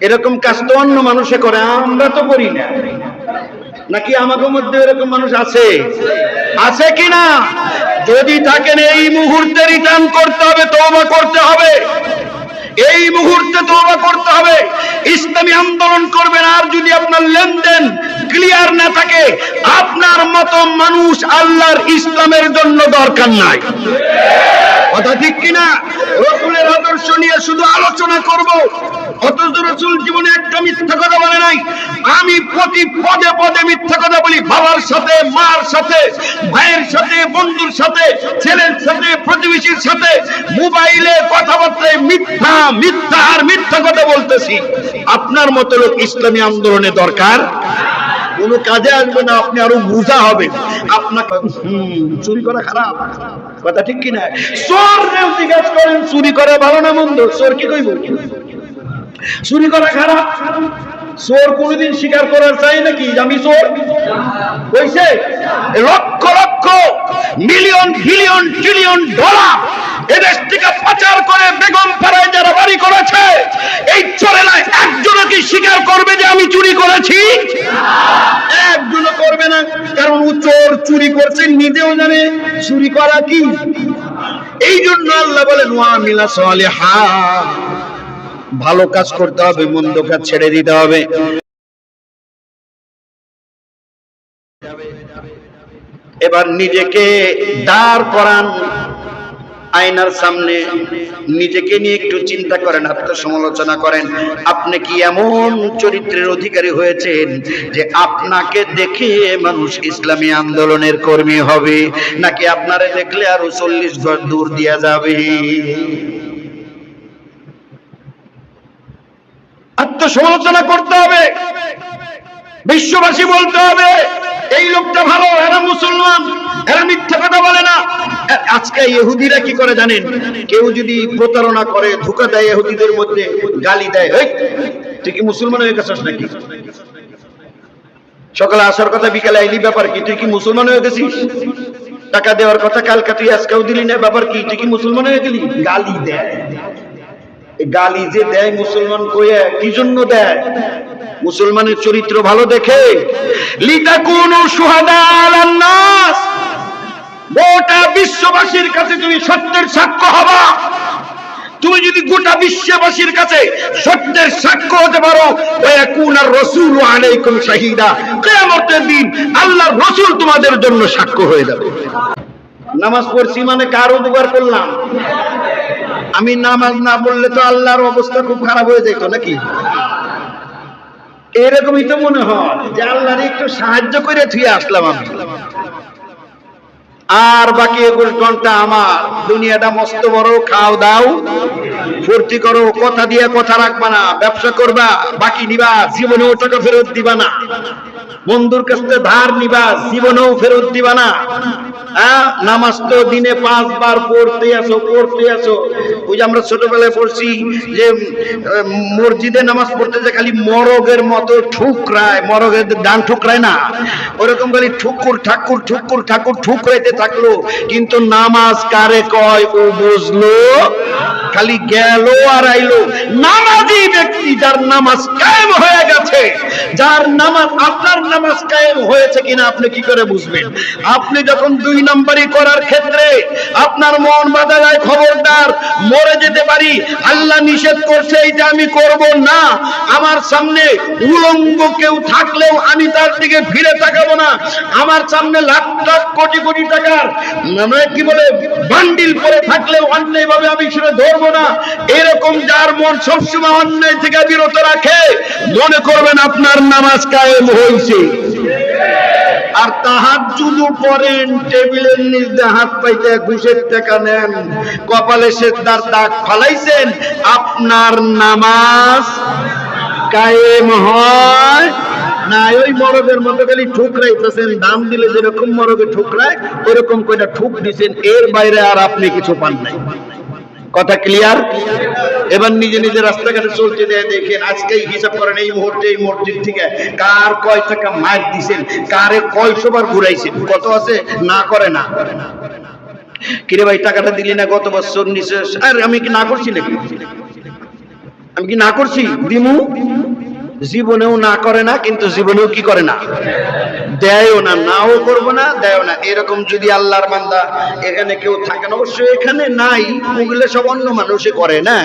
এরকম কাজ তো অন্য মানুষে করে, আমরা তো করি না। নাকি আমাদের মধ্যে এরকম মানুষ আছে? আছে কি না? যদি থাকেন, এই মুহূর্তে রিটার্ন করতে হবে, তওবা করতে হবে। এই মুহূর্তে তওবা করতে হবে। ইসলামী আন্দোলন করবেন, আর যদি আপনার লেনদেন ক্লিয়ার না থাকে, আপনার মতো মানুষ আল্লাহর ইসলামের জন্য দরকার নাই। কথা ঠিক কিনা? রসুলের আদর্শ নিয়ে শুধু আলোচনা করব। জীবনে মিথ্যা কথা বলে নাই। আমি পদে পদে মিথ্যা কথা বলি সাথে, মার সাথে, ভাইয়ের সাথে, বন্ধুর সাথে, ছেলের সাথে মোবাইলে মিথ্যা মিথ্যা আর মিথ্যা কথা বলতেছি। আপনার মতো লোক ইসলামী আন্দোলনে দরকার? কোন কাজে আসবে না, আপনি আরও বোঝা হবে। আপনাকে চুরি করা খারাপ। কথা ঠিক কিনা? চোর জিজ্ঞাসা করেন, চুরি করা ভালো না মন্দ, চোর কি কইব? চুরি করা খারাপ? চোর কোনদিন স্বীকার করার চাই নাকি? আমি চোর? কইছে lakh lakh, million billion trillion dollar এদেশ থেকে পাচার করে বেগম পাড়ায় যারা বাড়ি করেছে। এই চোরেরা একজনও কি স্বীকার করবে যে আমি চুরি করেছি? একজনও করবে না, কারণ ও চোর চুরি করছে, নিজেও জানে চুরি করা কি। এই জন্য আল্লাহ বলেন, ওয়া মিলা সালিহা। ভালো কাজ করতে হবে, মন্দ কাজ ছেড়ে দিতে হবে। এবার নিজেকে দাঁড় করান আয়নার সামনে, নিজেকে নিয়ে একটু চিন্তা করেন, আত্মসমালোচনা করেন। আপনি কি এমন চরিত্রের অধিকারী হয়েছেন যে আপনাকে দেখে মানুষ ইসলামী আন্দোলনের কর্মী হবে? নাকি আপনারে দেখলে আরও চল্লিশ ঘর দূর দিয়া যাবে? আত্মসমালোচনা করতে হবে। বিশ্ববাসী বলতে হবে এই লোকটা ভালো এরা মুসলমান এরা মিথ্যা কথা বলে না। আজকে ইহুদিরা কি করে জানেন? কেউ যদি প্রতারণা করে ধোকা দেয় ইহুদিদের মধ্যে গালি দেয় "এই, তুই কি মুসলমান হয়ে গেছিস নাকি? সকালে আসার কথা বিকালে আইলি ব্যাপার কি? তুই কি মুসলমান হয়ে গেছিস? টাকা দেওয়ার কথা কালকে তুই আজকেও দিলি না ব্যাপার কি? তুই কি মুসলমান হয়ে গেলি? গালি দেয়। গালি যে দেয় মুসলমান কয়ে কি জন্য দেয়? মুসলমানের চরিত্র ভালো দেখে? সুহাদা আলান নাস। গোটা বিশ্ববাসীর কাছে তুমি সত্যের সাক্ষ্য হবা। তুমি যদি গোটা বিশ্ববাসীর কাছে সত্যের সাক্ষ্য হতে পারো ওয়াকুনার রাসূল আলাইকুম শাহিদা। কিয়ামতের দিন আল্লাহর রাসূল তোমাদের জন্য সাক্ষ্য হয়ে যাবে। নামাজ পড়ছি মানে কার উপকার করলাম। আমি নামাজ না পড়লে তো আল্লাহর অবস্থা খুব খারাপ হয়ে যেত নাকি? এরকমই তো মনে হয় যে আল্লাহর একটু সাহায্য করে থুয়ে আসলাম আমি। আর বাকি একুশ ঘণ্টা আমার দুনিয়াটা মস্ত বড়, খাও দাও, ফুর্তি করো, কথা দিয়ে কথা রাখবা না, ব্যবসা করবা, বাকি নিবা, জীবনেও টাকা ফেরত দিবা না। বন্ধুর কাছ ধার নিবা, জীবনেও ফেরত দিবা না। হ্যাঁ নামাজ তো দিনে পাঁচবার পড়তে আসো পড়তে আসো। ওই আমরা ছোটবেলায় পড়ছি যে মসজিদে নামাজ পড়তে যে খালি মরগের মতো ঠুকরায়, মরগের ডান ঠুকরায় না। ওরকম খালি ঠুকুর ঠাকুর ঠুকুর ঠাকুর ঠুকরাইতে থাকল। কিন্তু নামাজ কারে কয় ও বুঝলো? খালি গেল আর আইলো। নামাজি ব্যক্তি যার নামাজ কায়েম হয়ে গেছে, যার নামাজ আপনার নামাজ কায়েম হয়েছে কিনা আপনি কি করে বুঝবেন? আপনি যখন দুই নম্বরই করার ক্ষেত্রে আপনার মন বাধা যায় খবরদার, মরে যেতে পারি, আল্লাহ নিষেধ করছে, এইটা আমি করব না। আমার সামনে উলঙ্গ কেউ থাকলেও আমি তার দিকে ফিরে তাকাবো না। আমার সামনে লাখ লাখ কোটি কোটি টাকার আমরা কি বলে, বান্ডিল পরে থাকলেও অন্যায় ভাবে আমি সেটা ধরবো না। এরকম যার মন সবসময় অন্যায় থেকে বিরত রাখে, মনে করবেন আপনার নামাজ কায়েম হয়েছে। আর তাহার যদি পড়েন, টেবিলের নিচ দিয়ে হাত পাইতে ঘুষের টাকা নেন, কপালে সেদ্ধার দাগ ফালাইছেন, আপনার নামাজ কায়েম হয় না ওই মরগের মতো খালি ঠুকরাইতেছেন, দাম দিলে যেরকম মরগে ঠুকরায়, ওরকম কয়টা ঠুক দিছেন, এর বাইরে আর আপনি কিছু পান নাই। কথা ক্লিয়ার এবার নিজে নিজে রাস্তাঘাটে চলতে দেয়, দেখেন আজকে হিসাব করেন, এই মুহূর্তে, এই মসজিদ থেকে কার কয় টাকা মার দিছেন, কারে কয়শো সবার ঘুরাইছেন, কত আছে? না করে না। কিরে ভাই, টাকাটা দিলি না গত বছর নিচে আর, আমি কি না করছি নাকি? আমি কি না করছি? দিমু? জীবনেও না করে না, কিন্তু জীবনেও কি করে না? দেয়ও না, নাও করব না, দেয়ও না। এরকম যদি আল্লাহর বান্দা এখানে কেউ থাকেন অবশ্যই এখানে নাই ওগুলো সব অন্য মানুষে করে, না?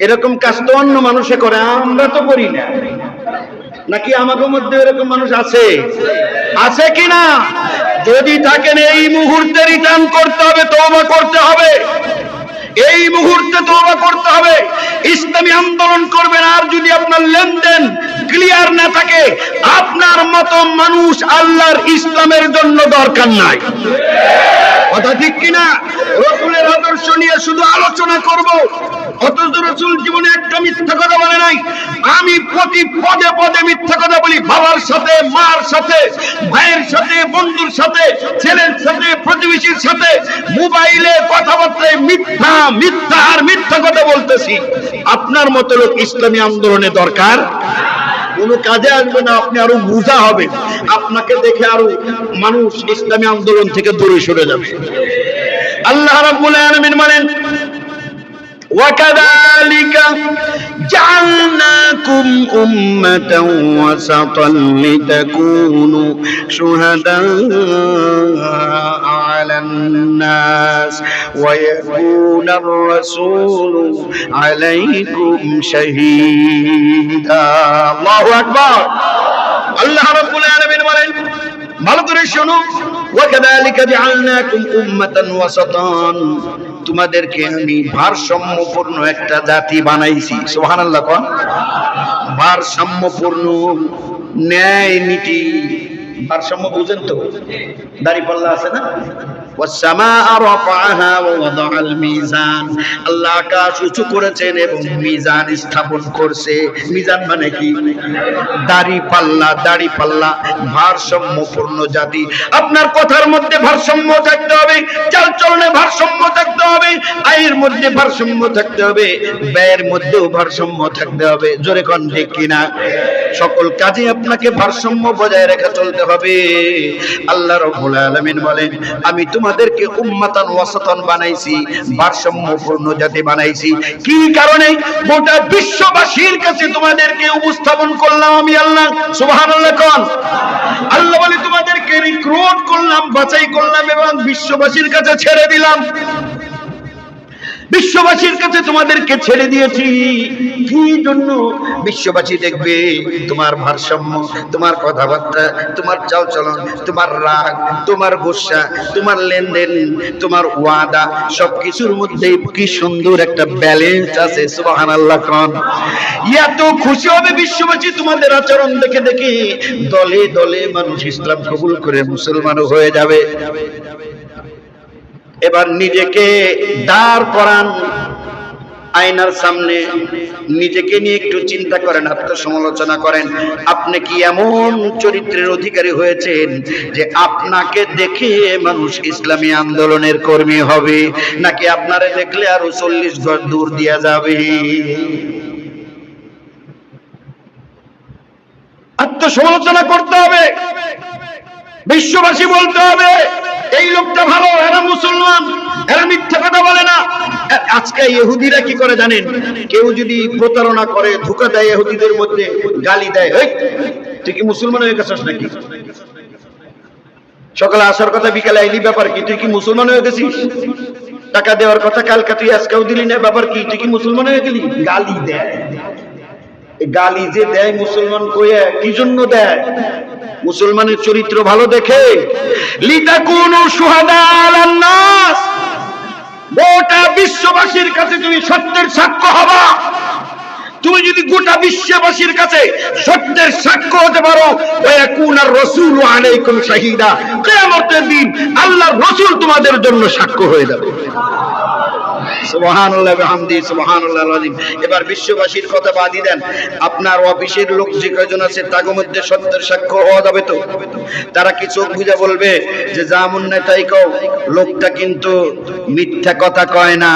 এরকম কাজ তো অন্য মানুষে করে, আমরা তো করি না। নাকি আমাদের মধ্যে এরকম মানুষ আছে? আছে কি না? যদি থাকেন, এই মুহূর্তে রিটার্ন করতে হবে, তওবা করতে হবে। এই মুহূর্তে তো করতে হবে। ইসলামী আন্দোলন করবেন আর যদি আপনার লেনদেন ক্লিয়ার না থাকে, আপনার মতো মানুষ আল্লাহর ইসলামের জন্য দরকার নাই। কথা ঠিক কিনা? রসুলের আদর্শ নিয়ে শুধু আলোচনা করব। অথচ রসুল জীবনে একটা মিথ্যা কথা বলে নাই। আমি প্রতি পদে পদে মিথ্যা কথা বলি। বাবার সাথে, মার সাথে, ভাইয়ের সাথে, বন্ধুর সাথে, ছেলের সাথে, প্রতিবেশীর সাথে মোবাইলে কথাবার্তায় মিথ্যা মিথ্যা আর মিথ্যা কথা বলতেছি। আপনার মতো লোক ইসলামী আন্দোলনে দরকার? কোন কাজে আসবে না, আপনি আরও বুঝা হবে। আপনাকে দেখে আরও মানুষ ইসলামী আন্দোলন থেকে দূরে সরে যাবে। আল্লাহ রাব্বুল আলামিন বলেন وكذلك جعلناكم أمة وسطا لتكونوا شهداء على الناس ويكون الرسول عليكم شهيدا الله أكبر আল্লাহ রাব্বুল আলামিন বলেন ভালো করে শোনো ওয়াকাদালিকা জাআলনাকুম উম্মাতান ওয়াসাতান তোমাদেরকে আমি ভারসাম্যপূর্ণ একটা জাতি বানাইছি। সোহান আল্লাহ কন। ভারসাম্যপূর্ণ ন্যায় নীতি। ভারসাম্য বুঝেন তো? দাড়ি পাল্লা আছে না? والسماء رفعها ووضع الميزان আল্লাহ আকাশ উঁচু করেছেন এবং মিজান স্থাপন করছে মিজান মানে কি দাড়ি পাল্লা দাড়ি পাল্লা ভারসাম্যপূর্ণ জাতি আপনার কথার মধ্যে ভারসাম্য থাকতে হবে চাল চলনে ভারসাম্য থাকতে হবে আয়ের মধ্যে ভারসাম্য থাকতে হবে ব্যয়ের মধ্যেও ভারসাম্য থাকতে হবে জোরে কন ঠিক কিনা সকল কাজে আপনাকে ভারসাম্য বজায় রেখে চলতে হবে। আল্লাহ রাব্বুল আলামিন বলেন, আমি তোমাদেরকে উম্মাতান ওয়াসাতান বানাইছি, ভারসাম্যপূর্ণ জাতি বানাইছি। কি কারণে? গোটা বিশ্ববাসীর কাছে তোমাদেরকে উপস্থাপন করলাম আমি আল্লাহ। সুবহানাল্লাহ কোন? আল্লাহ বলে, তোমাদেরকে রিক্রুট করলাম, বাছাই করলাম এবং বিশ্ববাসীর কাছে ছেড়ে দিলাম। বিশ্ববাসীর কাছে তোমাদেরকে ছেড়ে দিয়েছি। কি জন্য বিশ্ববাসী দেখবে? তোমার ভারসাম্য, তোমার কথাবার্তা, তোমার চাল চলন তোমার রাগ, তোমার গোসা, তোমার লেনদেন, তোমার ওয়াদা, সবকিছুর মধ্যে কি সুন্দর একটা ব্যালেন্স আছে সুবাহান আল্লাহ খান। এত খুশি হবে বিশ্ববাসী তোমাদের আচরণ দেখে দেখে। দলে দলে মানুষ ইসলাম কবুল করে মুসলমানও হয়ে যাবে। এবার নিজেকে দাঁড় করান আয়নার সামনে। নিজেকে নিয়ে একটু চিন্তা করেন, আত্মসমালোচনা করেন। আপনি কি এমন চরিত্রের অধিকারী হয়েছেন যে আপনাকে দেখে মানুষ ইসলামী আন্দোলনের কর্মী হবে? নাকি আপনারে দেখলে আরও চল্লিশ ঘর দূর দিয়া যাবে? আত্মসমালোচনা করতে হবে। বিশ্ববাসী বলতে হবে এই লোকটা ভালো, এরা মুসলমান, এরা মিথ্যা কথা বলে না। আজকে ইহুদিরা কি করে জানেন? কেউ যদি প্রতারণা করে, ধোকা দেয় ইহুদিদের মধ্যে, গালি দেয়, এই, তুই মুসলমান হয়ে গেছিস নাকি? সকালে আসার কথা, বিকালে আইলি, ব্যাপার কি? তুই কি মুসলমান হয়ে গেছিস? টাকা দেওয়ার কথা কালকা তুই আজকেও দিলি না, ব্যাপার কি? তুই কি মুসলমান হয়ে গেলি? গালি দেয়। গালি যে দেয় মুসলমান কয়ে কি জন্য দেয়? মুসলমানের চরিত্র ভালো দেখে? গোটা বিশ্ববাসীর কাছে তুমি সত্যের সাক্ষ্য হবা। তুমি যদি গোটা বিশ্ববাসীর কাছে সত্যের সাক্ষ্য হতে পারো ওয়াকুনার রাসূল আলাইকুম শাহিদা। কিয়ামতের দিন আল্লাহর রাসূল তোমাদের জন্য সাক্ষ্য হয়ে যাবে। সুবহানাল্লাহ, বিহামদি সুবহানাল্লাহল আযীম এবার বিশ্ববাসীর কথা বাদি দেন। আপনার অফিসের লোক যে কয়জন আছে, তাগো মধ্যে সত্যের সাক্ষ্য হওয়া যাবে তো? তারা কি চোখ বুঝে বলবে যে যা মন নাই তাই কও, লোকটা কিন্তু মিথ্যা মিথ্যা কথা কয় না।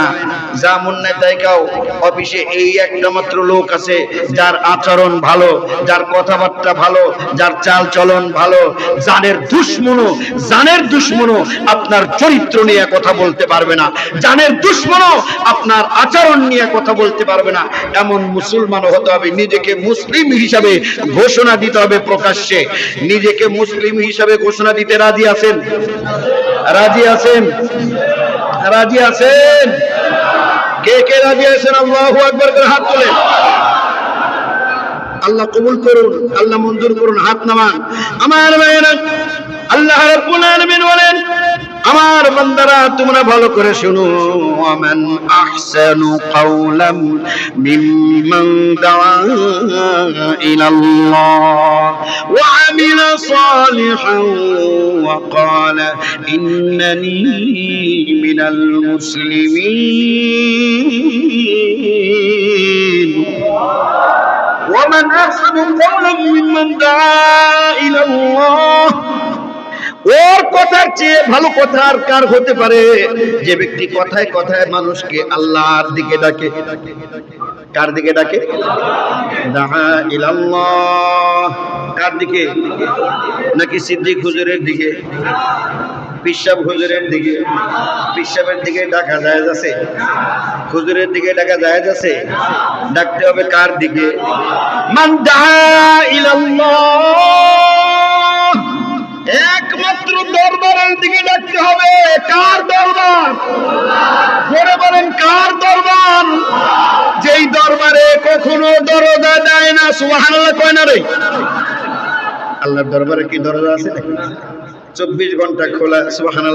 যা মনে তাই কাও অফিসে এই একটা মাত্র লোক আছে, যার আচরণ ভালো, যার কথাবার্তা ভালো, যার চাল চলন ভালো, জানের দুশ্মনও জানের দুশ্মনও আপনার চরিত্র নিয়ে কথা বলতে পারবে না। জানের দুশ্মনও আপনার আচরণ নিয়ে কথা বলতে পারবে না। এমন মুসলমান হতে হবে, নিজেকে মুসলিম হিসাবে ঘোষণা দিতে হবে প্রকাশ্যে। নিজেকে মুসলিম হিসাবে ঘোষণা দিতে রাজি আছেন? রাজি আছেন? রাজি আছেন? কে কে রাজি আছেন? আল্লাহ একবার করে হাত তোলেন আল্লাহ কবুল করুন, আল্লাহ মঞ্জুর করুন, হাত নামান। আমার আল্লাহ রাব্বুল আলামিন বলেন, আমার বান্দারা তোমরা ভালো করে শুনো আমান আহসানু কাওলাম মিম্মান দাআ ইলাল্লাহ ওয়া আমিলা সালিহান ওয়া ক্বালা ইন্নানি মিনাল মুসলিমিন ومن أحسن قولا ممن دعا إلى الله ওর কথার চেয়ে ভালো কথা আর কার হতে পারে? যে ব্যক্তি কথায় কথায় মানুষকে আল্লাহর দিকে ডাকে। কার দিকে ডাকে? দাহা ইলাল্লাহ। কার দিকে? নাকি সিদ্দিক হুজুরের দিকে? পিসাব হুজুরের দিকে? পিসাবের দিকে ডাকা যায় আছে? হুজুরের দিকে ডাকা যায় আছে? ডাকতে হবে কার দিকে? মান দাহা ইলাল্লাহ। দিকে ডাকতে হবে। কার দরবার? বলে বলেন, কার দরবার? যেই দরবারে কখনো দরজা দেয় না, সুবহানাল্লাহ কয় না রে? আল্লাহর দরবারে কি দরজা আছে চব্বিশ ঘণ্টা খোলা সুবাহান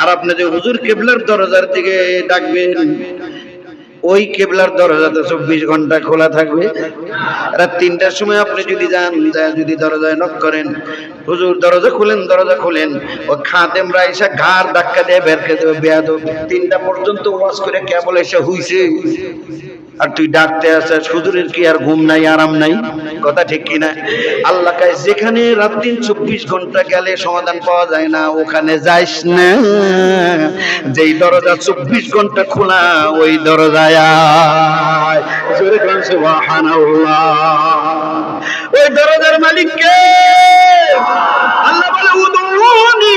আর আপনি যে হুজুর কেবলার দরজার দিকে ডাকবেন ওই কেবলার দরজা তো চব্বিশ ঘণ্টা খোলা থাকবে। রাত তিনটার সময় আপনি যদি যান যদি দরজায় নক করেন, হুজুর দরজা খুলেন দরজা খুলেন, ও খাতেম রাইসা ঘাড় ধাক্কা দিয়ে বের খেতে বেয়াদ তিনটা পর্যন্ত ওয়াজ করে কেবল এসে হুইছে। আর তুই ডাকতে আসিস হুজুরের কি আর ঘুম নাই, আরাম নাই? কথা ঠিক কিনা? আল্লাহ কাছে যেখানে রাত দিন চব্বিশ ঘণ্টা গেলে সমাধান পাওয়া যায় না, ওখানে যাইস না। যেই দরজা চব্বিশ ঘণ্টা খোলা, ওই দরজায়। ওই দরজার মালিক কে? আল্লাহ বলে, উদুনি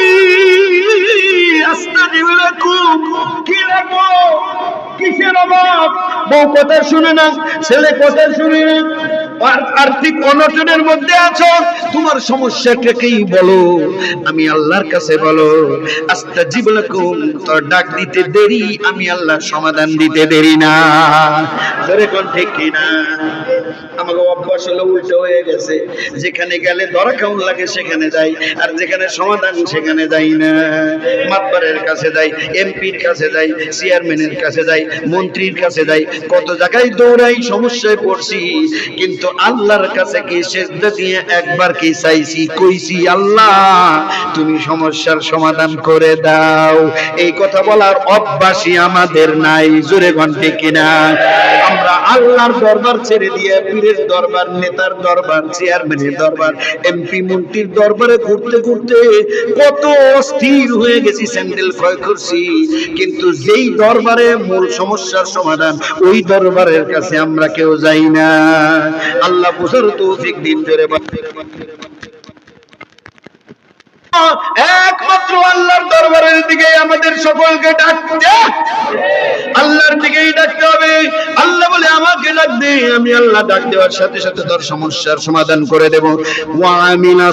আস্তাজিব লাকুম। কি রাখব? কিসের অভাব? বউ কথা শুনে না? ছেলে কথা শুনে না? আর্থিক অনটনের মধ্যে আছো? তোমার সমস্যাটাকেই বলো। আমি আল্লাহর কাছে বলো, আস্তা জীবলাকুম তোর ডাক দিতে দেরি, আমি আল্লাহর সমাধান দিতে দেরি না। ধরে কোন ঠিক কিনা? আমাকে অভ্যাস হলো উল্টো হয়ে গেছে। যেখানে গেলে ধরা কেমন লাগে সেখানে যাই, আর যেখানে সমাধান সেখানে যাই না। মাতবারের কাছে যাই, এমপির কাছে যাই, চেয়ারম্যানের কাছে যাই, মন্ত্রীর কাছে যাই, কত জায়গায় দৌড়াই সমস্যায় পড়ছি। কিন্তু আল্লাহর কাছে কি সেজদা দিয়ে একবার কি চাইছি? কইছি, আল্লাহ, তুমি সমস্যার সমাধান করে দাও। এই কথা বলার অভ্যাসই আমাদের নাই, জোরে ঘন্টে কিনা। আমরা আল্লাহর দরবার ছেড়ে দিয়ে পীরের দরবার, নেতার দরবার, চেয়ারম্যানের দরবার এমপি মন্ত্রীর দরবারে ঘুরতে ঘুরতে কত অস্থির হয়ে গেছি স্যান্ডেল ক্রয় করছি। কিন্তু যেই দরবারে মূল সমস্যার সমাধান, ওই দরবারের কাছে আমরা কেউ যাই না। আল্লাহ বুঝার তৌফিক দিন ধরে একমাত্র আল্লাহর দরবারের দিকে আমাদের সকলকে ডাকতে আল্লাহর দিকেই ডাকতে হবে। আল্লাহ আমাকে দে আমি আল্লাহ ডাক দেওয়ার সাথে সাথে তোর সমস্যার সমাধান করে দেব। ওয়ামিনা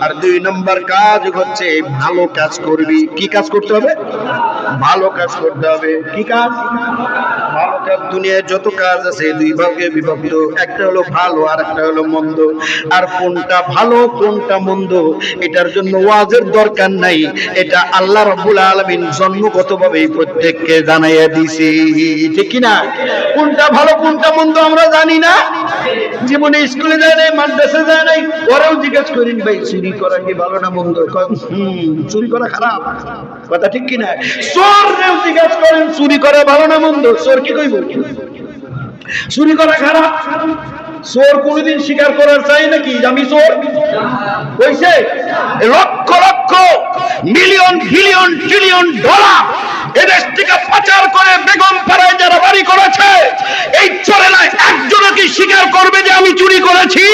আর দুই নম্বর কাজ হচ্ছে, ভালো কাজ করবি। কি কাজ করতে হবে? ভালো কাজ করতে হবে। কি কাজ? দুনিয়ায় যত কাজ আছে, দুই ভাগে বিভক্ত। একটা হলো ভালো, আর একটা হলো মন্দ। আর কোনটা ভালো, কোনটা মন্দ, এটার জন্য ওয়াজের দরকার নাই। এটা আল্লাহ রব্বুল আলমিন জন্মগতভাবে প্রত্যেককে জানাইয়া দিছি। ঠিক কিনা? কোনটা ভালো, কোনটা মন্দ আমরা জানি না। জীবনে স্কুলে যায় নাই মাদ্রাসা যায় নাই, ওরাও জিজ্ঞেস করেন, ভাই, চুরি করা কি ভালো না মন্দ? চুরি করা খারাপ। কথা ঠিক কি না চোর জিজ্ঞেস করেন, চুরি করা ভালো না মন্দ? চোর কি কইব? চুরি করা খারাপ? চোর কোনোদিন স্বীকার করার চাই নাকি? আমি চোর? কইছে, lakh lakh, million, billion, trillion dollar এদেশ থেকে পাচার করে বেগম পাড়ায় যারা বাড়ি করেছে, এই চোরেরা একজনও কি স্বীকার করবে যে আমি চুরি করেছি?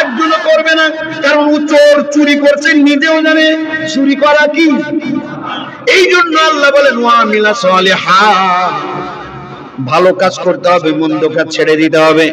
একজনও করবে না, কারণ ও চোর চুরি করছে, নিজেও জানে চুরি করা কি। এই জন্য আল্লাহ বলেন মিলা সালিহা। ভালো কাজ করতে হবে, মন্দ কাজ ছেড়ে দিতে হবে।